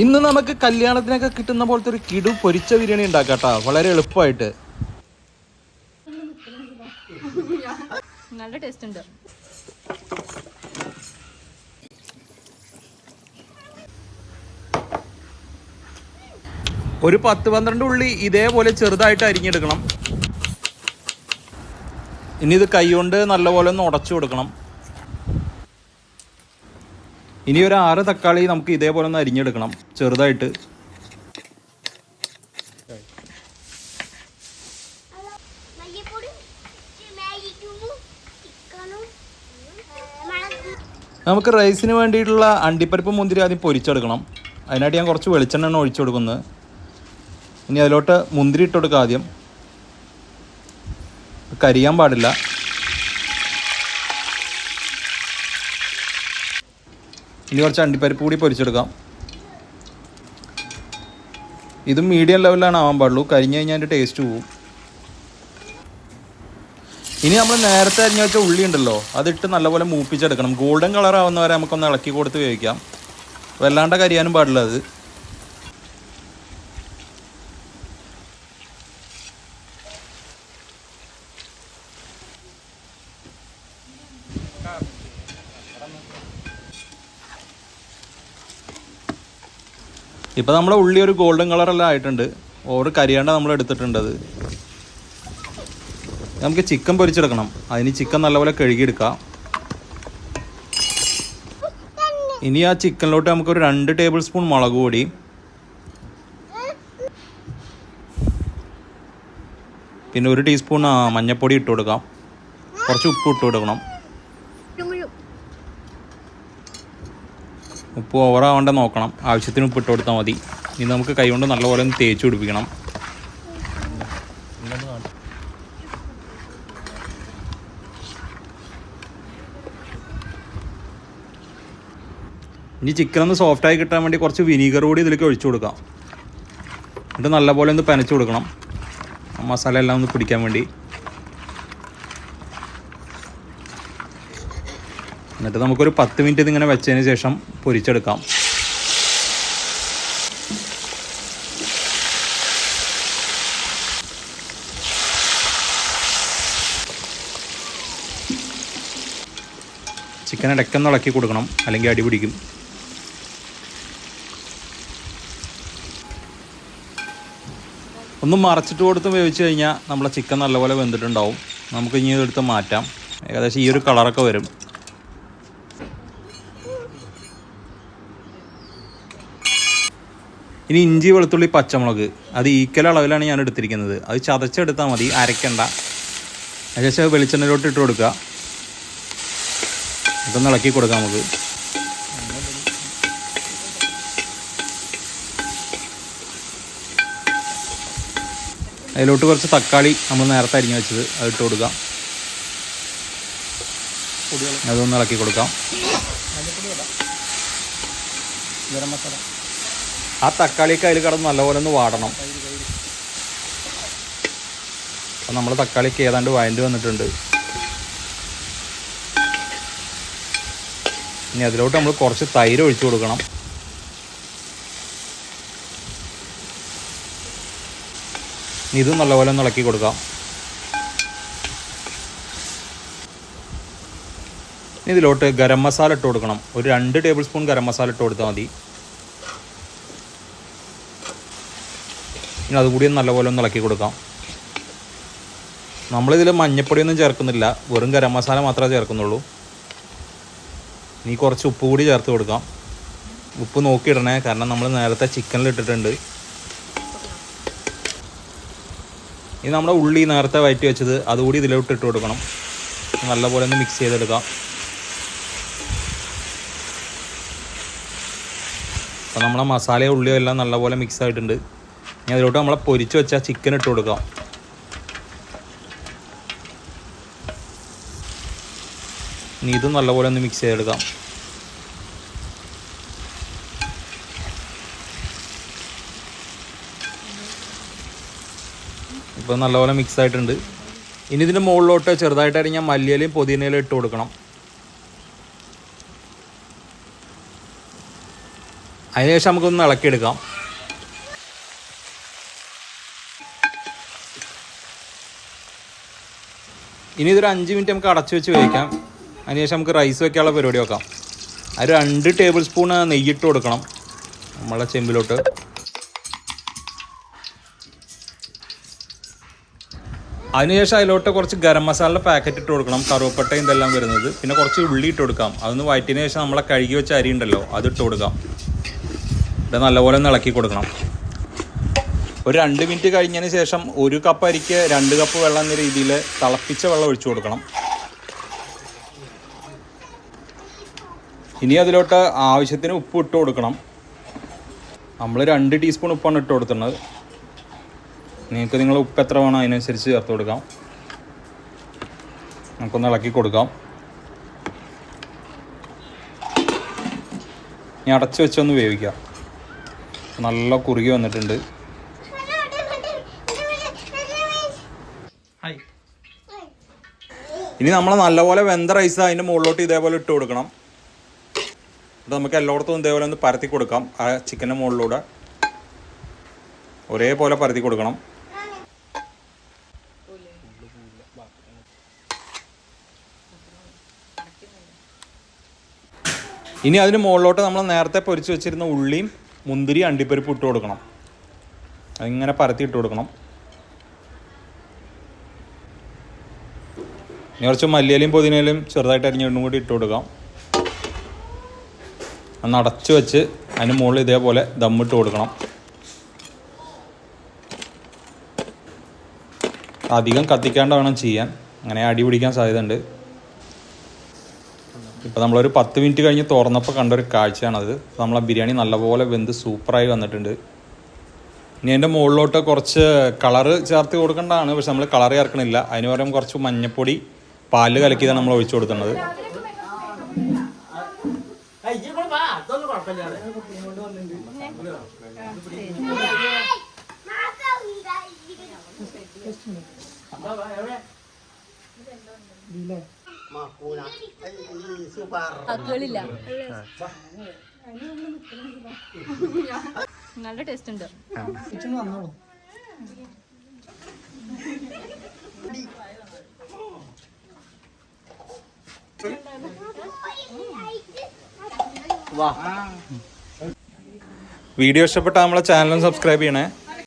ഇന്ന് നമുക്ക് കല്യാണത്തിനൊക്കെ കിട്ടുന്ന പോലത്തെ ഒരു കിടു പൊരിച്ച ബിരിയാണി ഉണ്ടാക്കാട്ടോ. വളരെ എളുപ്പമായിട്ട്. നല്ല ടേസ്റ്റ് ഉണ്ട്. ഒരു പത്ത് പന്ത്രണ്ട് ഉള്ളി ഇതേപോലെ ചെറുതായിട്ട് അരിഞ്ഞെടുക്കണം. ഇനി ഇത് കൈ കൊണ്ട് നല്ലപോലെ ഒന്ന് ഉടച്ചു കൊടുക്കണം. ഇനി ഒരു ആറ് തക്കാളി നമുക്ക് ഇതേപോലെ ഒന്ന് അരിഞ്ഞെടുക്കണം ചെറുതായിട്ട്. നമുക്ക് റൈസിന് വേണ്ടിയിട്ടുള്ള അണ്ടിപ്പരിപ്പ് മുന്തിരി ആദ്യം പൊരിച്ചെടുക്കണം. അതിനായിട്ട് ഞാൻ കുറച്ച് വെളിച്ചെണ്ണ ഒഴിച്ചു കൊടുക്കുന്നത്. ഇനി അതിലോട്ട് മുന്തിരി ഇട്ട് കൊടുക്കുക ആദ്യം. കരിയാൻ പാടില്ല. ഇനി കുറച്ച് അണ്ടിപ്പരിപ്പ് കൂടി പൊരിച്ചെടുക്കാം. ഇത് മീഡിയം ലെവലിലാണ് ആവാൻ പാടുള്ളൂ. കരിഞ്ഞു കഴിഞ്ഞാൽ അതിന്റെ ടേസ്റ്റ് പോവും. ഇനി നമ്മൾ നേരത്തെ അരിഞ്ഞു വെച്ച ഉള്ളി ഉണ്ടല്ലോ അതിട്ട് നല്ലപോലെ മൂപ്പിച്ചെടുക്കണം. ഗോൾഡൻ കളർ ആവുന്ന വരെ നമുക്കൊന്ന് ഇളക്കി കൊടുത്ത് വേവിക്കാം. വല്ലാണ്ട് കരിയാനും പാടില്ല അത്. ഇപ്പം നമ്മുടെ ഉള്ളി ഒരു ഗോൾഡൻ കളറെല്ലാം ആയിട്ടുണ്ട്. ഓവർ കരിയാണ്ട നമ്മൾ എടുത്തിട്ടുണ്ട് നമുക്ക് ചിക്കൻ പൊരിച്ചെടുക്കണം. അതിന് ചിക്കൻ നല്ലപോലെ കഴുകിയെടുക്കാം. ഇനി ആ ചിക്കനിലോട്ട് നമുക്കൊരു രണ്ട് ടേബിൾ സ്പൂൺ മുളക് പൊടി. പിന്നെ ഒരു ടീസ്പൂൺ മഞ്ഞൾപ്പൊടി ഇട്ട് കൊടുക്കാം കുറച്ച് ഉപ്പ് ഇട്ട് കൊടുക്കണം ഉപ്പ് ഓവറാവേണ്ട നോക്കണം. ആവശ്യത്തിന് ഉപ്പ് ഇട്ട് കൊടുത്താൽ മതി. ഇനി നമുക്ക് കൈകൊണ്ട് നല്ലപോലെ ഒന്ന് തേച്ച് പിടിപ്പിക്കണം. ഇനി ചിക്കൻ ഒന്ന് സോഫ്റ്റായി കിട്ടാൻ വേണ്ടി കുറച്ച് വിനീഗർ കൂടി ഇതിലേക്ക് ഒഴിച്ചു കൊടുക്കാം. എന്നിട്ട് നല്ലപോലെ ഒന്ന് പനച്ചു കൊടുക്കണം. മസാല എല്ലാം ഒന്ന് പിടിക്കാൻ വേണ്ടി. എന്നിട്ട് നമുക്കൊരു പത്ത് മിനിറ്റ് ഇതിങ്ങനെ വെച്ചതിന് ശേഷം പൊരിച്ചെടുക്കാം. ചിക്കൻ ഇടയ്ക്കൊന്ന് ഇളക്കി കൊടുക്കണം അല്ലെങ്കിൽ അടി പിടിക്കും. ഒന്ന് മറച്ചിട്ട് കൊടുത്ത് വേവിച്ച് കഴിഞ്ഞാൽ നമ്മളെ ചിക്കൻ നല്ലപോലെ വെന്തിട്ടുണ്ടാവും. നമുക്ക് ഇനി ഇതെടുത്ത് മാറ്റാം. ഏകദേശം ഈ ഒരു കളറൊക്കെ വരും. ഇനി ഇഞ്ചി വെളുത്തുള്ളി പച്ചമുളക്. അത് ഈക്വൽ അളവിലാണ് ഞാൻ എടുത്തിരിക്കുന്നത്. അത് ചതച്ചെടുത്താൽ മതി അരയ്ക്കണ്ട. ഏകദേശം വെളിച്ചെണ്ണയിലോട്ട് ഇട്ട് കൊടുക്കുക. ഇതൊന്ന് ഇളക്കി കൊടുക്കാം നമുക്ക്. അതിലോട്ട് കുറച്ച് തക്കാളി നമ്മൾ നേരത്തെ അരിഞ്ഞു വെച്ചത് അത് ഇട്ട് കൊടുക്കാം. അതൊന്ന് ഇളക്കി കൊടുക്കാം. ആ തക്കാളിയൊക്കെ അതിൽ കിടന്ന് നല്ലപോലെ ഒന്ന് വാടണം. അപ്പം നമ്മൾ തക്കാളിക്ക് ഏതാണ്ട് വയന്റ് വന്നിട്ടുണ്ട്. ഇനി അതിലോട്ട് നമ്മൾ കുറച്ച് തൈര് ഒഴിച്ചു കൊടുക്കണം. ഇനി ഇത് നല്ലപോലെ ഒന്ന് ഇളക്കി കൊടുക്കാം. ഇനി ഇതിലോട്ട് ഗരം മസാല ഇട്ട് കൊടുക്കണം. ഒരു രണ്ട് ടേബിൾ സ്പൂൺ ഗരം മസാല ഇട്ട് കൊടുത്താൽ മതി. ഇനി അതുകൂടി നല്ലപോലെ ഒന്ന് ഇളക്കി കൊടുക്കാം. നമ്മളിതിൽ മഞ്ഞപ്പൊടിയൊന്നും ചേർക്കുന്നില്ല. വെറും ഗരം മസാല മാത്രമേ ചേർക്കുന്നുള്ളൂ. ഇനി കുറച്ച് ഉപ്പ് കൂടി ചേർത്ത് കൊടുക്കാം. ഉപ്പ് നോക്കിയിടണേ കാരണം നമ്മൾ നേരത്തെ ചിക്കനിൽ ഇട്ടിട്ടുണ്ട്. ഇനി നമ്മുടെ ഉള്ളി നേരത്തെ വയറ്റി വെച്ചത് അതുകൂടി ഇതിലോട്ട് ഇട്ട് കൊടുക്കണം. നല്ലപോലെ ഒന്ന് മിക്സ് ചെയ്തെടുക്കാം. അപ്പോൾ നമ്മുടെ മസാലയും ഉള്ളിയും എല്ലാം നല്ലപോലെ മിക്സ് ആയിട്ടുണ്ട്. ഇനി അതിലോട്ട് നമ്മളെ പൊരിച്ച് വെച്ച ചിക്കൻ ഇട്ട് കൊടുക്കാം. ഇനി ഇതും നല്ലപോലെ ഒന്ന് മിക്സ് ചെയ്തെടുക്കാം. ഇപ്പോൾ നല്ലപോലെ മിക്സ് ആയിട്ടുണ്ട്. ഇനി ഇതിന്റെ മുകളിലോട്ട് ചെറുതായിട്ട് ഞാൻ മല്ലിയിലയും പുതിനയിലും ഇട്ട് കൊടുക്കണം. അതിനുശേഷം നമുക്കൊന്ന് ഇളക്കിയെടുക്കാം. ഇനി ഇതൊരു അഞ്ച് മിനിറ്റ് നമുക്ക് അടച്ചു വെച്ച് വേവിക്കാം. അതിനുശേഷം നമുക്ക് റൈസ് വെക്കാനുള്ള പരിപാടി വെക്കാം അത് രണ്ട് ടേബിൾ സ്പൂൺ നെയ്യിട്ട് കൊടുക്കണം നമ്മളെ ചെമ്പിലോട്ട്. അതിനുശേഷം അതിലോട്ട് കുറച്ച് ഗരം മസാല പാക്കറ്റ് ഇട്ട് കൊടുക്കണം. കറുവപ്പട്ട ഇതെല്ലാം വരുന്നത്. പിന്നെ കുറച്ച് ഉള്ളി ഇട്ട് കൊടുക്കാം. അതൊന്ന് വയറ്റിന് ശേഷം നമ്മളെ കഴുകി വെച്ച അരി ഉണ്ടല്ലോ അത് ഇട്ട് കൊടുക്കാം. ഇത് നല്ലപോലെ ഒന്ന് ഇളക്കി കൊടുക്കണം. ഒരു രണ്ട് മിനിറ്റ് കഴിഞ്ഞതിന് ശേഷം ഒരു കപ്പ് അരിക്ക് രണ്ട് കപ്പ് വെള്ളം എന്ന രീതിയിൽ തിളപ്പിച്ച വെള്ളം ഒഴിച്ചു കൊടുക്കണം. ഇനി അതിലോട്ട് ആവശ്യത്തിന് ഉപ്പ് ഇട്ട് കൊടുക്കണം. നമ്മൾ രണ്ട് ടീസ്പൂൺ ഉപ്പാണ് ഇട്ട് കൊടുക്കുന്നത് നിങ്ങൾക്ക് നിങ്ങൾ ഉപ്പ് എത്ര വേണോ അതിനനുസരിച്ച് ചേർത്ത് കൊടുക്കാം. നമുക്കൊന്ന് ഇളക്കി കൊടുക്കാം. ഇനി അടച്ചു വെച്ചൊന്ന് വേവിക്കാം. നല്ല കുറുകി വന്നിട്ടുണ്ട്. ഇനി നമ്മൾ നല്ലപോലെ വെന്ത റൈസ് അതിന്റെ മുകളിലോട്ട് ഇതേപോലെ ഇട്ട് കൊടുക്കണം. ഇത് നമുക്ക് എല്ലായിടത്തും ഇതേപോലെ ഒന്ന് പരത്തി കൊടുക്കാം ആ ചിക്കന്റെ മുകളിലൂടെ. ഒരേപോലെ പരത്തി കൊടുക്കണം. ഇനി അതിന് മുകളിലോട്ട് നമ്മൾ നേരത്തെ പൊരിച്ച് വെച്ചിരുന്ന ഉള്ളിയും മുന്തിരി അണ്ടിപ്പരിപ്പ് ഇട്ട് കൊടുക്കണം. അതിങ്ങനെ പരത്തി ഇട്ട് കൊടുക്കണം. ഇനി കുറച്ച് മല്ലിയിലും പുതിനയിലും ചെറുതായിട്ട് അരിഞ്ഞിട്ടും കൂടി ഇട്ട് കൊടുക്കാം. അടച്ചു വെച്ച് അതിന് മുകളിൽ ഇതേപോലെ ദമ്മിട്ട് കൊടുക്കണം. അധികം കത്തിക്കാണ്ട് വേണം ചെയ്യാൻ. അങ്ങനെ അടി പിടിക്കാൻ സാധ്യതയുണ്ട്. ഇപ്പോൾ നമ്മളൊരു പത്ത് മിനിറ്റ് കഴിഞ്ഞ് തുറന്നപ്പോൾ കണ്ടൊരു കാഴ്ചയാണത്. നമ്മളെ ബിരിയാണി നല്ലപോലെ വെന്ത് സൂപ്പറായി വന്നിട്ടുണ്ട്. ഇനി അതിന്റെ മുകളിലോട്ട് കുറച്ച് കളറ് ചേർത്ത് കൊടുക്കേണ്ടതാണ്. പക്ഷെ നമ്മൾ കളർ ചേർക്കണില്ല. അതിന് പകരം കുറച്ച് മഞ്ഞപ്പൊടി പാൽ കലക്കിയതാണ് നമ്മൾ ഒഴിച്ചു കൊടുക്കുന്നത്. തക്കുകളില്ല നല്ല ടേസ്റ്റ് ഉണ്ട്. വീഡിയോ ഇഷ്ടപ്പെട്ട നമ്മളെ ചാനലും സബ്സ്ക്രൈബ് ചെയ്യണേ.